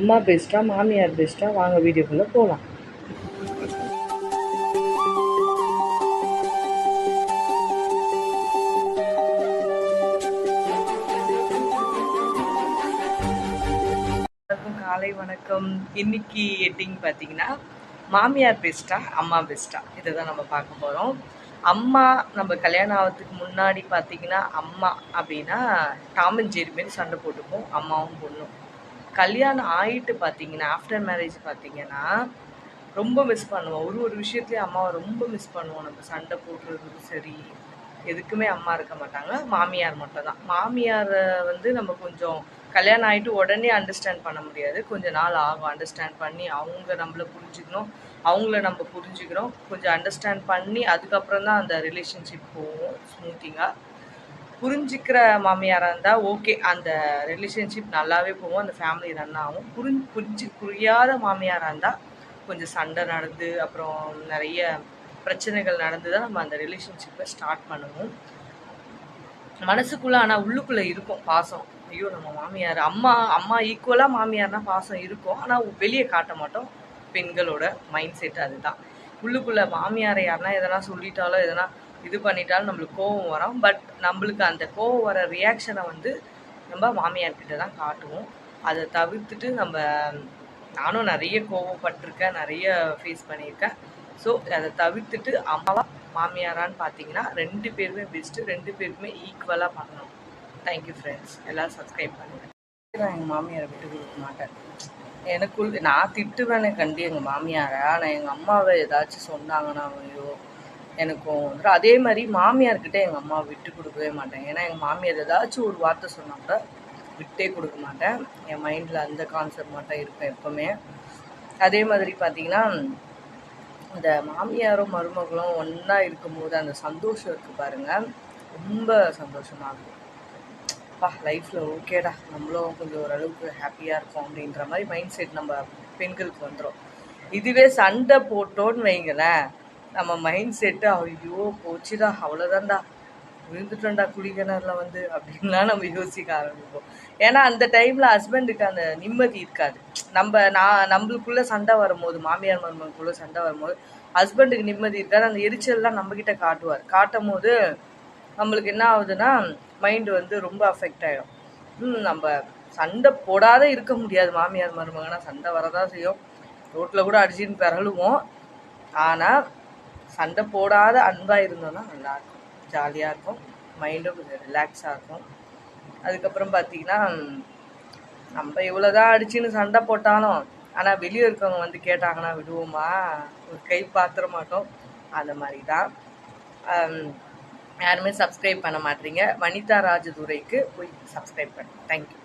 அம்மா பெஸ்ட்டாக மாமியார் பெஸ்ட்டாக வாங்க வீடியோக்குள்ளே போகலாம் காலை வணக்கம். இன்னைக்கு எட்டிங் பார்த்தீங்கன்னா மாமியார் பெஸ்ட்டா அம்மா பெஸ்ட்டா இதை தான் நம்ம பார்க்க போகிறோம் அம்மா நம்ம கல்யாணம் ஆகிறதுக்கு முன்னாடி பார்த்தீங்கன்னா அம்மா அப்படின்னா டாமன் ஜெரி மாரி சண்டை போட்டுப்போம் அம்மாவும் பொண்ணும். கல்யாணம் ஆயிட்டு பார்த்தீங்கன்னா ஆஃப்டர் மேரேஜ் பார்த்தீங்கன்னா ரொம்ப மிஸ் பண்ணுவோம். ஒரு ஒரு விஷயத்துலையும் அம்மாவை ரொம்ப மிஸ் பண்ணுவோம். நம்ம சண்டை போடுறதுக்கும் சரி எதுக்குமே அம்மா இருக்க மாட்டாங்க. மாமியார் மட்டும் தான். மாமியாரை வந்து நம்ம கொஞ்சம் கல்யாணம் ஆகிட்டு உடனே அண்டர்ஸ்டாண்ட் பண்ண முடியாது. கொஞ்ச நாள் ஆகும். அண்டர்ஸ்டாண்ட் பண்ணி அவங்க நம்மள புரிஞ்சுக்கணும். அவங்கள நம்ம புரிஞ்சுக்கிறோம். கொஞ்சம் அண்டர்ஸ்டாண்ட் பண்ணி அதுக்கப்புறம் தான் அந்த ரிலேஷன்ஷிப் போகும் ஸ்மூத்திங்காக புரிஞ்சுக்கிற மாமியாராக இருந்தால் ஓகே அந்த ரிலேஷன்ஷிப் நல்லாவே போகும் அந்த ஃபேமிலி ரன் ஆகும். புரிஞ்சு புரிஞ்சு புரியாத மாமியாராக இருந்தால் கொஞ்சம் சண்டை நடந்து அப்புறம் நிறைய பிரச்சனைகள் நடந்து தான் நம்ம அந்த ரிலேஷன்ஷிப்பை ஸ்டார்ட் பண்ணுவோம் மனசுக்குள்ளே ஆனால் உள்ளுக்குள்ளே இருக்கும் பாசம். ஐயோ நம்ம மாமியார் அம்மா அம்மா ஈக்குவலாக மாமியார்னா பாசம் இருக்கும். ஆனால் வெளியே காட்ட மாட்டோம். பெண்களோட மைண்ட் செட் அதுதான். உள்ளுக்குள்ளே மாமியாரை யாருன்னா எதனா சொல்லிட்டாலோ எதனா இது பண்ணிட்டாலும் நம்மளுக்கு கோவம் வரும். பட் நம்மளுக்கு அந்த கோவம் வர ரியாக்ஷனை வந்து நம்ம மாமியார்கிட்ட தான் காட்டுவோம். அதை தவிர்த்துட்டு நம்ம நானும் நிறைய கோவப்பட்டிருக்கேன் நிறைய ஃபேஸ் பண்ணியிருக்கேன். ஸோ அதை தவிர்த்துட்டு அம்மாவா மாமியாரான்னு பார்த்தீங்கன்னா ரெண்டு பேருமே பெஸ்ட்டு ரெண்டு பேருக்குமே ஈக்குவலாக பண்ணணும். தேங்க்யூ ஃப்ரெண்ட்ஸ் எல்லோரும் சப்ஸ்கிரைப் பண்ணுங்கள் நான் எங்கள் மாமியாரை விட்டு கொடுக்க மாட்டேன். எனக்குள் நான் திட்டுவேனே கண்டி எங்கள் மாமியாரை. ஆனால் எங்கள் அம்மாவை ஏதாச்சும் சொன்னாங்கன்னா ஐயோ எனக்கும் வந்துடும் அதே மாதிரி மாமியார்கிட்ட எங்கள் அம்மா விட்டு கொடுக்கவே மாட்டேன். ஏன்னா எங்கள் மாமியார் ஏதாச்சும் ஒரு வார்த்தை சொன்னால் கூட விட்டே கொடுக்க மாட்டேன். என் மைண்டில் அந்த கான்செப்ட் மட்டும் இருப்பேன் எப்போவுமே. அதே மாதிரி பார்த்தீங்கன்னா இந்த மாமியாரும் மருமகளும் ஒன்றா இருக்கும்போது அந்த சந்தோஷம் இருக்குது பாருங்கள் ரொம்ப சந்தோஷமாக இருக்கும். பா லைஃப்பில் ஓகேடா நம்மளும் கொஞ்சம் ஓரளவுக்கு ஹாப்பியாக இருக்கும் அப்படின்ற மாதிரி மைண்ட் செட் நம்ம பெண்களுக்கு வந்துடும் இதுவே சண்டை போட்டோன்னு வைங்களேன். நம்ம மைண்ட் செட்டு ஐயோ போச்சுடா அவ்வளோதான்டா விழுந்துட்டோம்டா குடிக்கிணறுல வந்து அப்படின்லாம் நம்ம யோசிக்க ஆரம்பிப்போம். ஏன்னா அந்த டைமில் ஹஸ்பண்டுக்கு அந்த நிம்மதி இருக்காது. நம்ம நான் நம்மளுக்குள்ளே சண்டை வரும்போது மாமியார் மருமகளுக்குள்ளே சண்டை வரும்போது ஹஸ்பண்டுக்கு நிம்மதி இருக்காது. அந்த எரிச்சல்லாம் நம்மக்கிட்ட காட்டுவார். காட்டும் போது நம்மளுக்கு என்ன ஆகுதுன்னா மைண்டு வந்து ரொம்ப அஃபெக்ட் ஆகிடும் நம்ம சண்டை போடாத இருக்க முடியாது. மாமியார் மருமகனா சண்டை வரதான் செய்யும். ரோட்டில் கூட அடிச்சுன்னு பிறழுவோம் ஆனால் சண்டை போடாத அன்பாக இருந்தோன்னா நல்லாயிருக்கும். ஜாலியாக இருக்கும். மைண்டும் கொஞ்சம் ரிலாக்ஸாக இருக்கும். அதுக்கப்புறம் பார்த்தீங்கன்னா நம்ம இவ்வளோ தான் அடிச்சுன்னு சண்டை போட்டாலும் ஆனால் வெளியே இருக்கவங்க வந்து கேட்டாங்கன்னா விடுவோமா? ஒரு கை பார்த்துட மாட்டோம். அந்த மாதிரி தான் யாருமே சப்ஸ்கிரைப் பண்ண மாட்டீங்க. வனிதா ராஜதுரைக்கு போய் சப்ஸ்கிரைப் பண்ணு தேங்க்யூ